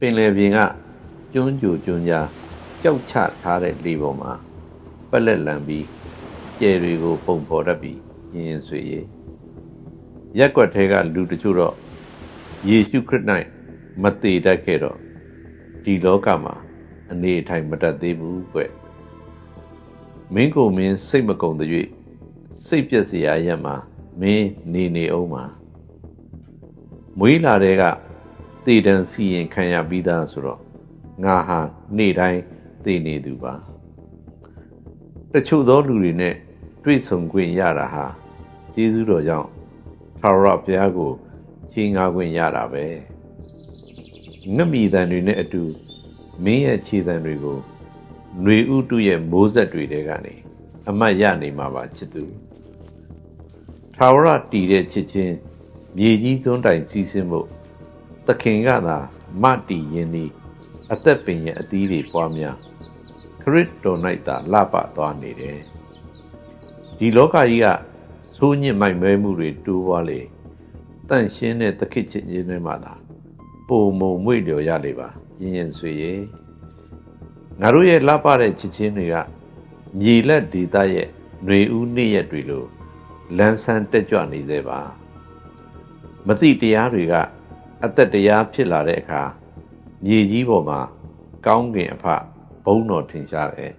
ပင်လယ်ပြင်ကကျွန်းကြိုကျွန်းကြားကြောက်ချထားတဲ့လေပေါ်မှာပက်လက်လန်ပြီးကျယ်တွေကိုပုံဖော်တတ်ပြီးရင်ရင်ဆွေရည်ရက်ွက်ထဲကလူတချို့တော့ယေရှုခရစ်၌မသေးတတ်ခဲ့တော့ဒီလောကမှာအနေအထိုင်မတတ်သေးဘူးကွမင်းကိုမင်းစိတ်မကုံတဲ့၍စိတ်ပြက်စရာရက်မှာမင်းနေနေအောင်မှာမွေးလာတဲ့က တည်တံစီရင်ခံရပြီးသားဆိုတော့ငါဟာနေ့တိုင်းသိနေသူပါတချို့သောလူတွေနဲ့တွေ့ဆုံခွင့်ရတာဟာကျေးဇူးတော်ကြောင့်ထာဝရဘုရားကိုချင်းငါခွင့်ရတာပဲငမိတန်တွေနဲ့အတူမင်းရဲ့ခြေတံတွေကိုຫນွေဥတုရဲ့မိုးဆက်တွေတဲကနေအမတ်ရနေမှာပါချစ်သူထာဝရတည်တဲ့ချစ်ချင်းမြေကြီးသွန်းတိုင်စီးဆင်းဖို့ သခင်ကသာမတည်ရင်ဒီအသက်ပင်ရဲ့အသီးတွေပွားများခရစ်တော်၌သာလှပသွားနေတယ်ဒီလောကကြီးကဆိုးညစ်မိုက်မဲမှုတွေတိုးပွားလေတန့်ရှင်းတဲ့သခင်ချစ်ခြင်းတွေမှာသာပုံမုံမွေ့လျော်ရလေပါရင်ရင်ဆွေရဲ့ငါတို့ရဲ့လှပတဲ့ချစ်ချင်းတွေကမြေလက်ဒေသရဲ့ຫນွေဦးနေ့ရက်တွေလိုလန်းဆန်းတက်ကြွနေသေးပါမသိတရားတွေက အသက်တရားဖြစ်လာတဲ့အခါမြေကြီးပေါ်မှာကောင်းကင်အဖဘုံတော်ထင်ရှားတယ်